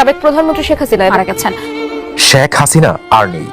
সাবেক প্রধানমন্ত্রী শেখ হাসিনা মারা গেছেন। শেখ হাসিনা আর নেই।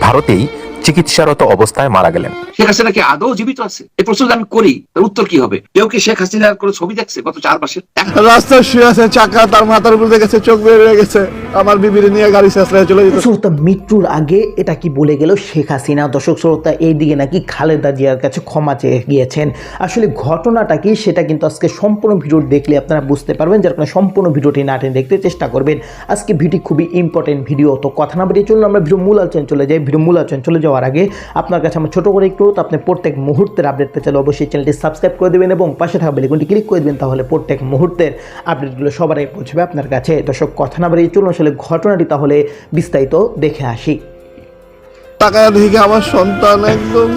ভারতেই চিকিৎসারত অবস্থায় মারা গেলেন। শেখ হাসিনা কি আদৌ জীবিত আছে? এই প্রশ্ন আমি করি তার উত্তর কি হবে? কেউ কি শেখ হাসিনার কোনো ছবি দেখছে গত চার মাসের রাস্তায় শুয়ে আছে চাকা তার মাথার উপর গেছে চোখ বের হয়ে গেছে। আমার বিবির নিয়ে গাড়ি শেষরায় চলে যেতে। শ্রোতা মৃত্যুর আগে এটা কি বলে গেল শেখ হাসিনা? দর্শক শ্রোতা এইদিকে নাকি খালেদা জিয়ার কাছে ক্ষমা চেয়ে গিয়েছেন। আসলে ঘটনাটা কি সেটা কিন্তু আজকে সম্পূর্ণ ভিডিও দেখলে আপনারা বুঝতে পারবেন। যার কারণে সম্পূর্ণ ভিডিওটি না টেনে দেখতে চেষ্টা করবেন। আজকে ভিডিও খুবই ইম্পর্টেন্ট ভিডিও তো কথা না বেরিয়ে চলুন আমরা ভিডিও মূল আলোচনা চলে যাই। ভিডিও মূল আলোচনা চলে যাওয়ার আগে আপনার কাছে আমার ছোট করে একটু আপনি প্রত্যেক মুহূর্তের আপডেট পেতে চাইলে অবশ্যই চ্যানেলটি সাবস্ক্রাইব করে দেবেন এবং পাশে থাকা বেলিকনটি ক্লিক করে দেবেন, তাহলে প্রত্যেক মুহূর্তের আপডেটগুলো সবার আগে পৌঁছবে আপনার কাছে। দর্শক, কথা না বেরিয়ে চলুন আসলে ঘটনাটি তাহলে বিস্তারিত দেখে আসি। টাকা দেখে আমার সন্তান একদম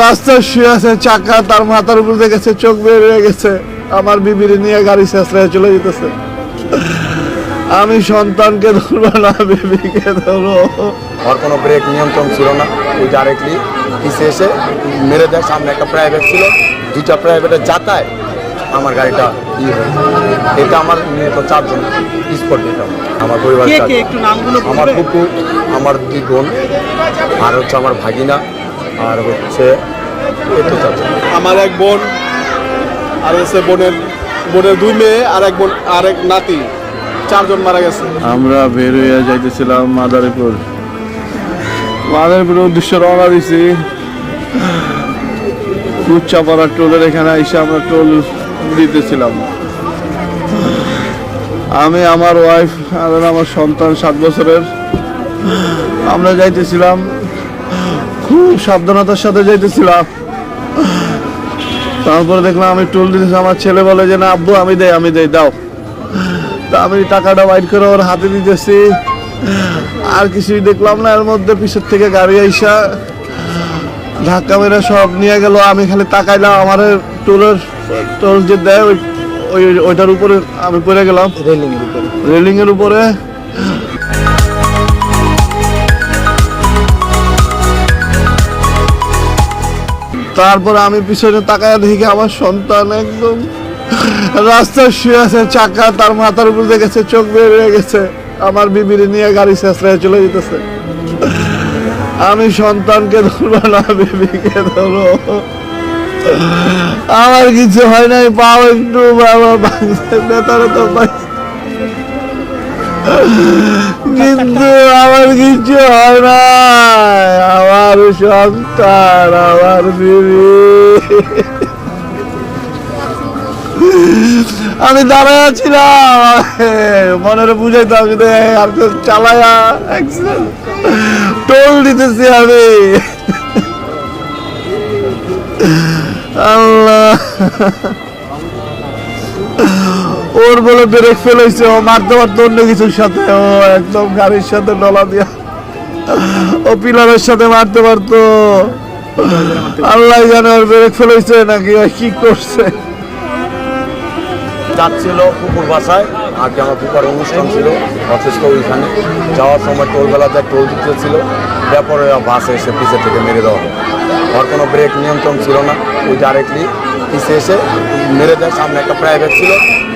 রাস্তায় শুয়ে আছে, চাকা তার মাথার উপর গেছে, চোখ বের গেছে। আমার বিবির নিয়ে গাড়ি শেষরায় চলে যেতেছে। আমি সন্তানকে ধরবো না বিবিকে ধরো ওর কোনো ব্রেক নিয়ন্ত্রণ ছিল না। ওই ডাইরেক্টলি পিছিয়ে এসে মেরে দেয় সামনে একটা প্রাইভেট ছিল। দুইটা প্রাইভেটের যাতায় আমার গাড়িটা ই হয়েছে এটা আমার নিহত চারজন স্পট এটা আমার পরিবার আমার কুকুর আমার দুই বোন আর হচ্ছে আমার ভাগিনা আর হচ্ছে চারজন। আমার এক বোন আর হচ্ছে বোনের বোনের দুই মেয়ে আর এক বোন আর এক নাতি। চারজন মারা গেছে। আমরা বের হয়ে যাইতেছিলাম মাদারীপুর। মাদারীপুরের উদ্দেশ্যে রওনা দিছি। উচ্চাপাড়া টোলের এখানে এসে আমরা টোল দিতেছিলাম। আমি, আমার ওয়াইফ আর আমার সন্তান সাত বছরের। আমরা যাইতেছিলাম। খুব সাবধানতার সাথে যাইতেছিলাম। তারপরে দেখলাম আমি টোল দিতেছি, আমার ছেলে বলে যে, না আব্বু, আমি দেই আমি দেই, দাও। তা আমি টাকাটা বাইর করে ওর হাতে দিতেছি। আর কিছুই দেখলাম না এর মধ্যে পিছের থেকে গাড়ি আইসা ধাক্কা মেরে সব নিয়ে গেল। আমি খালি তাকাইলাম আমার টোলের টোল যে দেয় ওই ওই ওইটার উপরে আমি পড়ে গেলাম। রেলিং এর উপরে। রেলিং এর উপরে। তারপরে আমি পিছনে তাকায় দেখি আমার সন্তান একদম রাস্তায় শুয়ে আছে, চাকা তার মাথার উপর দিয়ে গেছে, চোখ বের হয়ে গেছে। আমার বিবির নিয়ে গাড়ি শেষরায় চলে যেতেছে। আমি সন্তানকে ধরবো না, বিবিকে ধরো আমার কিছু হয় নাই, পাও একটু নেতারে তো পাইছে। কিন্তু আমার কিছু হয় না আমার সন্তান, আমার বিবি। আমি দাঁড়ায় আছিলাম। মনের বুঝাইতাম কিন্তু আর তো চালায়া। টোল দিতেছি আমি। আল্লাহ। ওর বলে ব্রেক ফেলেছে ও মারতে পারতো অন্য কিছুর সাথে, ও একদম গাড়ির সাথে ডলা দিয়া। ও পিলারের সাথে মারতে পারতো আল্লাহ জানে ওর ব্রেক ফেলেছে নাকি ও কি করছে। যাচ্ছিল পুকুর বাসায় আগে আমার পুকুর অনুষ্ঠান ছিল অথচ ওইখানে। যাওয়ার সময় টোলবেলাতে টোল দিতে ছিল ব্যাপারে বাসে এসে পিছে থেকে মেরে দেওয়া হয় ওর কোনো ব্রেক নিয়ন্ত্রণ ছিল না ওই ডাইরেক্টলি পিছিয়ে এসে মেরে দেয় সামনে একটা প্রাইভেট ছিল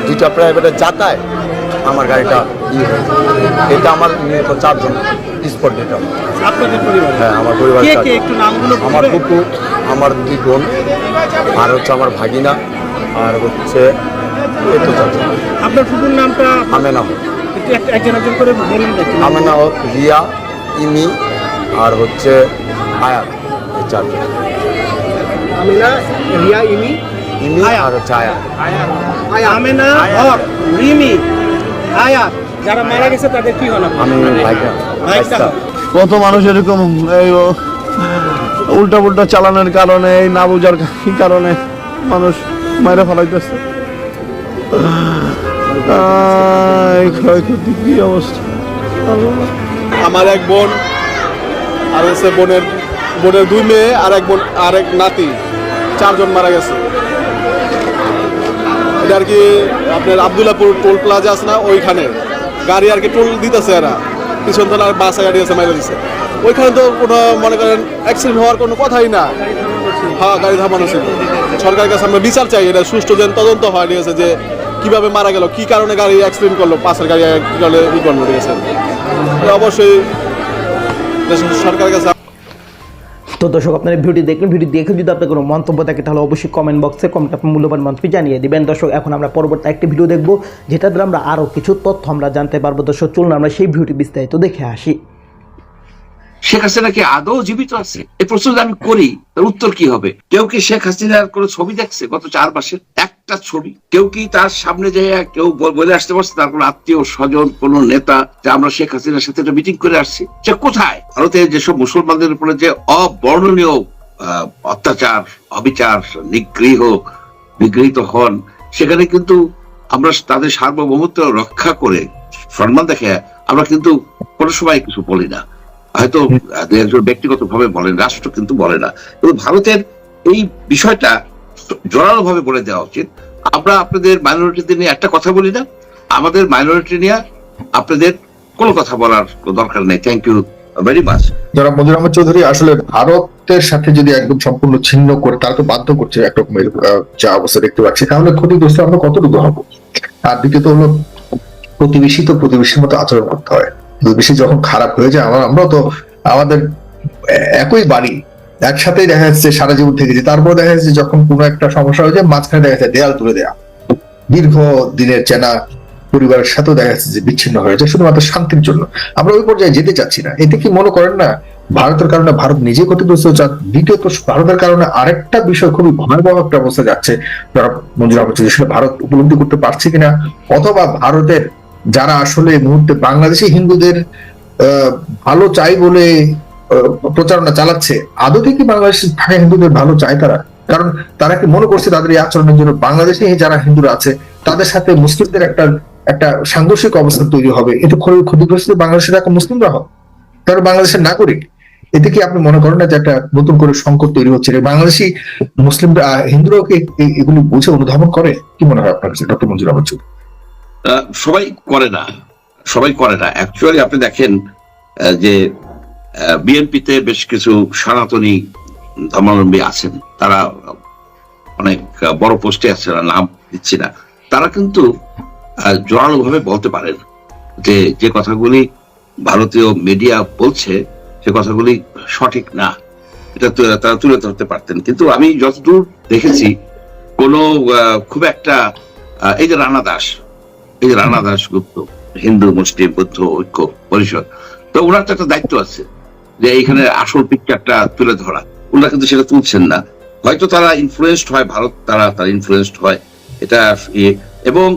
দুইটা প্রাইভেটে যাতায় আমার গাড়িটা ই হয়েছে এটা আমার নিহত চারজন স্পট ডেটা হ্যাঁ আমার পরিবার কে কে আমার? কুকুর আমার দুই বোন আর হচ্ছে আমার ভাগিনা আর হচ্ছে আপনার ফুপুর নামটা? আমেনা একজন একজন করে বলুন আমেনা হক রিয়া ইমি আর হচ্ছে আয়াত এই চারজন। আমিনা রিয়া ইমি। ইমি আর হচ্ছে আয়াত। আমেনা হক রিমি আয়াত। যারা মারা গেছে তাদের কি হলো? আমি কত মানুষ এরকম এই উল্টা পুল্টা চালানোর কারণে এই না বোঝার কা- কারণে মানুষ মাইরা ফেলাইতেছে? আমার এক বোন, আর হচ্ছে বোনের বোনের দুই মেয়ে, আর এক বোন, আর এক নাতি, চারজন মারা গেছে। এটা আর কি আপনার আবদুল্লাপুর টোল প্লাজা আছে না, ওইখানে। গাড়ি আর কি টোল দিতেছে এরা। পিছন থেকে আর বাসে গাড়ি আছে, মাইরা দিচ্ছে ওইখানে তো কোনো, মনে করেন অ্যাক্সিডেন্ট হওয়ার কোনো কথাই না। হ্যাঁ গাড়ি থামানো ছিল। সরকারের কাছে আমরা বিচার চাই, এটা সুষ্ঠু যেন তদন্ত হয়, ঠিক যে কীভাবে মারা গেল? কি কারণে গাড়ি অ্যাক্সিডেন্ট করল? পাশের গাড়ি কি কারণে ই করল ঠিক আছে? অবশ্যই সরকারের কাছে তো দর্শক আপনার ভিডিওটি দেখলেন। ভিডিও দেখে যদি আপনার কোনো মন্তব্য থাকে তাহলে অবশ্যই কমেন্ট বক্সে কমেন্ট আপনার মূল্যবান মন্তব্য জানিয়ে দিবেন। দর্শক এখন আমরা পরবর্তী একটি ভিডিও দেখব যেটা দ্বারা আমরা আরও কিছু তথ্য আমরা জানতে পারব। দর্শক চলুন আমরা সেই ভিডিওটি বিস্তারিত দেখে আসি। শেখ হাসিনা কি আদৌ জীবিত আছে? এই প্রশ্ন যদি আমি করি তার উত্তর কি হবে? কেউ কি শেখ হাসিনার কোনো ছবি দেখছে গত চার মাসের একটা ছবি। কেউ কি তার সামনে যে কেউ বলে আসতে পারছে, তার কোনো আত্মীয়, স্বজন, কোন নেতা, যে আমরা শেখ হাসিনার সাথে একটা মিটিং করে আসছি, সে কোথায়? ভারতে যেসব মুসলমানদের উপরে যে অবর্ণনীয় অত্যাচার, অবিচার, নিগৃহ, নিগৃহীত হন, সেখানে কিন্তু আমরা তাদের সার্বভৌমত্ব রক্ষা করে সম্মান দেখে আমরা কিন্তু কোনো সময় কিছু বলি না। হয়তো ব্যক্তিগত ভাবে বলেন, রাষ্ট্র কিন্তু বলে না। কিন্তু ভারতের এই বিষয়টা জোরালো ভাবে বলে দেওয়া উচিত। আমরা আপনাদের মাইনরিটিদের নিয়ে একটা কথা বলি না। আমাদের মাইনরিটি নিয়ে আপনাদের কোনো কথা বলার দরকার নেই। থ্যাংক ইউ ভেরি মাচ যারা চৌধুরী, আসলে ভারতের সাথে যদি একদম সম্পূর্ণ ছিন্ন করে, তারা তো বাধ্য করছে একরকমের যা অবস্থা দেখতে পাচ্ছি। তাহলে ক্ষতিগ্রস্ত আমরা কতটুকু হব? আর দ্বিতীয়ত হলো, প্রতিবেশী তো প্রতিবেশীর মতো আচরণ করতে হয়। প্রতিবেশী যখন খারাপ হয়ে যায়, আমরা আমরাও তো আমাদের একই বাড়ি একসাথেই দেখা যাচ্ছে সারা জীবন থেকেছি তারপর দেখা যাচ্ছে যখন কোনো একটা সমস্যা হয়ে যায়, মাঝখানে দেখা যাচ্ছে দেয়াল তুলে দেয়া। দীর্ঘ দিনের চেনা পরিবারের সাথেও দেখা যাচ্ছে যে বিচ্ছিন্ন হয়ে যায়, শুধুমাত্র শান্তির জন্য। আমরা ওই পর্যায়ে যেতে চাচ্ছি না। এতে কি মনে করেন না, ভারতের কারণে ভারত নিজে ক্ষতিগ্রস্ত হচ্ছে? দ্বিতীয়ত, ভারতের কারণে আরেকটা বিষয় খুবই ভয়াবহ একটা অবস্থা যাচ্ছে। যারা মঞ্জুর আহমদ সেটা ভারত উপলব্ধি করতে পারছে কিনা? অথবা ভারতের যারা আসলে মুহূর্তে বাংলাদেশি হিন্দুদের ভালো চাই বলে প্রচারণা চালাচ্ছে। আদৌ কি বাংলাদেশে থাকা হিন্দুদের ভালো চায় তারা? কারণ তারা কি মনে করছে তাদের এই আচরণের জন্য বাংলাদেশে যারা হিন্দুরা আছে তাদের সাথে মুসলিমদের একটা একটা সাংঘর্ষিক অবস্থা তৈরি হবে? ক্ষতি- ক্ষতিগ্রস্ত বাংলাদেশের একটা মুসলিমরা হবে তারা বাংলাদেশের নাগরিক এতে কি আপনি মনে করেন না যে একটা নতুন করে সংকট তৈরি হচ্ছে? বাংলাদেশি মুসলিমরা আহ, হিন্দুরাও কি এগুলি বুঝে অনুধাবন করে? কি মনে হয় আপনার কাছে ডক্টর মঞ্জুর আহমদ সবাই করে না। সবাই করে না। অ্যাকচুয়ালি আপনি দেখেন যে বিএনপিতে বেশ কিছু সনাতনী ধর্মাবলম্বী আছেন। তারা অনেক বড় পোস্টে আছে নাম দিচ্ছি না। তারা কিন্তু জোরালো ভাবে বলতে পারেন যে যে কথাগুলি ভারতীয় মিডিয়া বলছে, সে কথাগুলি সঠিক না। এটা তারা তুলে ধরতে পারতেন। কিন্তু আমি যতদূর দেখেছি, কোনো খুব একটা এই যে রানা দাস, এই যে রানা দাস গুপ্ত, হিন্দু, মুসলিম, বৌদ্ধ, ঐক্য, পরিষদ, তো ওনার তো একটা দায়িত্ব আছে। যে এইখানে আসল পিকচারটা তুলে ধরা। ওনারা কিন্তু সেটা তুলছেন না। হয়তো তারা ইনফ্লুয়েসড হয়, ভারত তারা তারা ইনফ্লুয়েসড হয়, এটা ইয়ে। এবং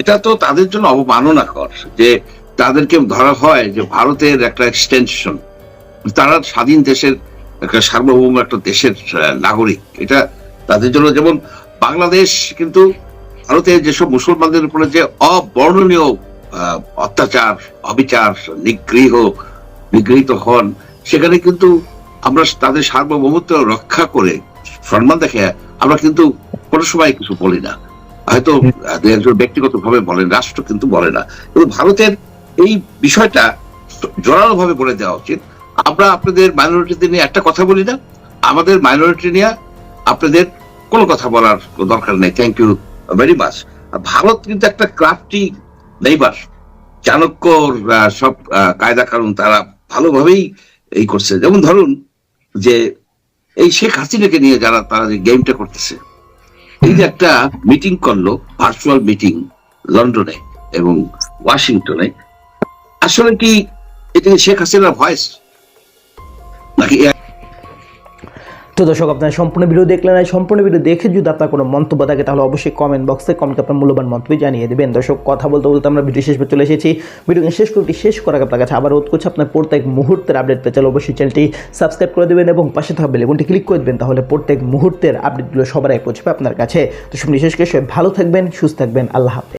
এটা তো তাদের জন্য অবমাননাকর যে তাদেরকে ধরা হয় যে ভারতের একটা এক্সটেনশন তারা স্বাধীন দেশের একটা সার্বভৌম একটা দেশের নাগরিক। এটা তাদের জন্য যেমন বাংলাদেশ কিন্তু ভারতে যেসব মুসলমানদের উপরে যে অবর্ণনীয় অত্যাচার, অবিচার, নিগৃহ, নিগৃহীত হন সেখানে কিন্তু আমরা তাদের সার্বভৌমত্ব রক্ষা করে সম্মান দেখে আমরা কিন্তু কোনো সময় কিছু বলি না। হয়তো একজন ব্যক্তিগত ভাবে বলেন, রাষ্ট্র কিন্তু বলে না। কিন্তু ভারতের এই বিষয়টা জোরালো ভাবে বলে দেওয়া উচিত। আমরা আপনাদের মাইনরিটিদের নিয়ে একটা কথা বলি না। আমাদের মাইনরিটি নিয়ে আপনাদের কোনো কথা বলার দরকার নেই। Thank you very much Bharat কিন্তু একটা ক্রাফটি নেইবার চাণক্যর সব কায়দা কানুন তারা ভালোভাবেই এই করছে। যেমন ধরুন যে এই শেখ হাসিনাকে নিয়ে যারা, তারা যে গেমটা করতেছে, এই যে একটা মিটিং করল ভার্চুয়াল মিটিং লন্ডনে এবং ওয়াশিংটনে, আসলে কি এটা শেখ হাসিনার ভয়েস নাকি তো দর্শক, আপনারা সম্পূর্ণ ভিডিও দেখলেন আর সম্পূর্ণ ভিডিও দেখে যদি আপনার কোনো মন্তব্য থাকে, তাহলে অবশ্যই কমেন্ট বক্সে কমেন্ট আপনার মূল্যবান মন্তব্য জানিয়ে দেবেন। দর্শক, কথা বলতে বলতে আমরা ভিডিও শেষ চলে এসেছি। ভিডিও শেষ করতে শেষ করার আপনার কাছে আবার রোধ করছে, আপনার প্রত্যেক মুহূর্তের আপডেট পেতে চাইলে অবশ্যই চ্যানেলটি সাবস্ক্রাইব করে দেবেন এবং পাশে থাকা বেলেগুনটি ক্লিক করে দেবেন, তাহলে প্রত্যেক মুহূর্তের আপডেটগুলো সবার আগে পৌঁছবে আপনার কাছে। তো সব বিশেষ করে ভালো থাকবেন, সুস্থ থাকবেন, আল্লাহ হাফেজ।